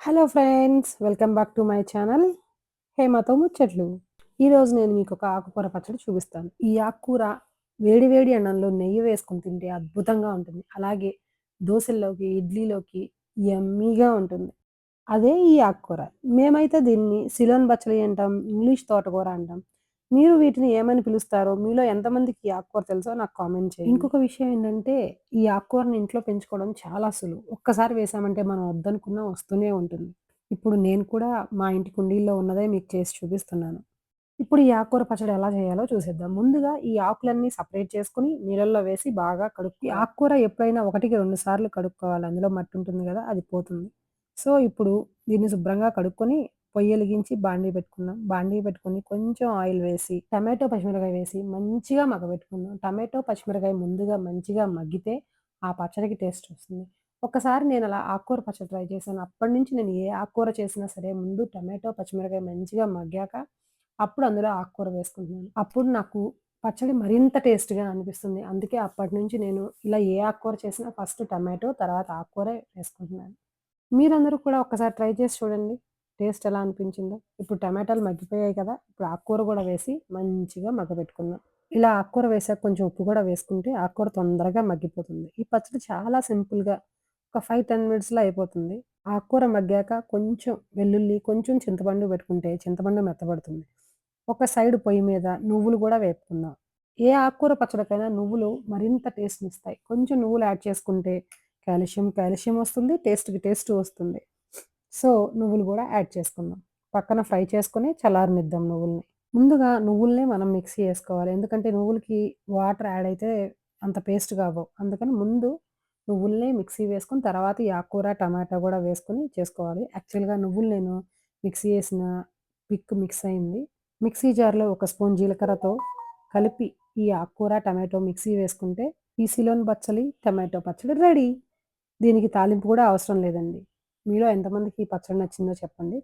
Hello friends welcome back to my channel హేమతో ముచ్చట్లు. ఈరోజు నేను మీకు ఒక ఆకుకూర పచ్చడి చూపిస్తాను. ఈ ఆకుకూర వేడి వేడి అన్నంలో నెయ్యి వేసుకుని తింటే అద్భుతంగా ఉంటుంది. అలాగే దోశల్లోకి ఇడ్లీలోకి యమ్మీగా ఉంటుంది. అదే ఈ ఆకుకూర. మేమైతే దీన్ని సిలోన్ బచ్చలి అంటాం ఇంగ్లీష్ తోటకూర అంటాం. మీరు వీటిని ఏమని పిలుస్తారో మీలో ఎంతమందికి ఈ ఆకుకూర తెలుసో నాకు కామెంట్ చేయండి. ఇంకొక విషయం ఏంటంటే ఈ ఆకుకూరని ఇంట్లో పెంచుకోవడం చాలా సులువు. ఒక్కసారి వేసామంటే మనం వద్దనుకున్నా వస్తూనే ఉంటుంది. ఇప్పుడు నేను కూడా మా ఇంటి కుండీల్లో ఉన్నదే మీకు చేసి చూపిస్తున్నాను. ఇప్పుడు ఈ ఆకుకూర పచ్చడి ఎలా చేయాలో చూసేద్దాం. ముందుగా ఈ ఆకులన్నీ సపరేట్ చేసుకుని నీళ్ళల్లో వేసి బాగా కడుక్కు ఆకుకూర ఎప్పుడైనా ఒకటికి రెండు సార్లు కడుక్కోవాలి. అందులో మట్టి ఉంటుంది కదా అది పోతుంది. సో ఇప్పుడు దీన్ని శుభ్రంగా కడుక్కొని పొయ్యి వెలిగించి బాండీ పెట్టుకున్నాం. బాండీ పెట్టుకుని కొంచెం ఆయిల్ వేసి టమాటో పచ్చిమిరకాయ వేసి మంచిగా మగబెట్టుకున్నాం టమాటో పచ్చిమిరకాయ ముందుగా మంచిగా మగ్గితే ఆ పచ్చడికి టేస్ట్ వస్తుంది. ఒకసారి నేను అలా ఆకుకూర పచ్చడి ట్రై చేశాను. అప్పటి నుంచి నేను ఏ ఆకుకూర చేసినా సరే ముందు టమాటో పచ్చిమిరకాయ మంచిగా మగ్గాక అప్పుడు అందులో ఆకుకూర వేసుకుంటున్నాను. అప్పుడు నాకు పచ్చడి మరింత టేస్ట్గా అనిపిస్తుంది. అందుకే అప్పటి నుంచి నేను ఇలా ఏ ఆకుకూర చేసినా ఫస్ట్ టమాటో తర్వాత ఆకుకూర వేసుకుంటున్నాను. మీరందరూ కూడా ఒకసారి ట్రై చేసి చూడండి. టేస్ట్ ఎలా అనిపించిందో. ఇప్పుడు టమాటాలు మగ్గిపోయాయి కదా ఇప్పుడు ఆకుకూర కూడా వేసి మంచిగా మగ్గబెట్టుకుందాం. ఇలా ఆకుకూర వేసాక కొంచెం ఉప్పు కూడా వేసుకుంటే ఆకుకూర తొందరగా మగ్గిపోతుంది. ఈ పచ్చడి చాలా సింపుల్గా ఒక ఫైవ్ టెన్ మినిట్స్లో అయిపోతుంది. ఆకుకూర మగ్గాక కొంచెం వెల్లుల్లి కొంచెం చింతపండు పెట్టుకుంటే చింతపండు మెత్తబడుతుంది. ఒక సైడ్ పొయ్యి మీద నువ్వులు కూడా వేపుకుందాం. ఏ ఆకుకూర పచ్చడికైనా నువ్వులు మరింత టేస్ట్ని ఇస్తాయి కొంచెం నువ్వులు యాడ్ చేసుకుంటే కాల్షియం కాల్షియం వస్తుంది టేస్ట్కి టేస్ట్ వస్తుంది. సో నువ్వులు కూడా యాడ్ చేసుకుందాం. పక్కన ఫ్రై చేసుకుని చల్లారనిద్దాం నువ్వుల్ని. ముందుగా నువ్వుల్నే మనం మిక్సీ చేసుకోవాలి. ఎందుకంటే నువ్వులకి వాటర్ యాడ్ అయితే అంత పేస్ట్ కావు. అందుకని ముందు నువ్వుల్నే మిక్సీ వేసుకొని తర్వాత ఈ ఆకుకూర టమాటా కూడా వేసుకొని చేసుకోవాలి. యాక్చువల్గా నువ్వులు నేను మిక్సీ వేసిన పిక్ మిక్స్ అయింది. మిక్సీ జార్లో ఒక స్పూన్ జీలకర్రతో కలిపి ఈ ఆకుకూర టమాటో మిక్సీ వేసుకుంటే పీసీలోని బచ్చలి టమాటో పచ్చడి రెడీ. దీనికి తాలింపు కూడా అవసరం లేదండి. మీలో ఎంతమందికి ఈ పచ్చడి నచ్చిందో చెప్పండి.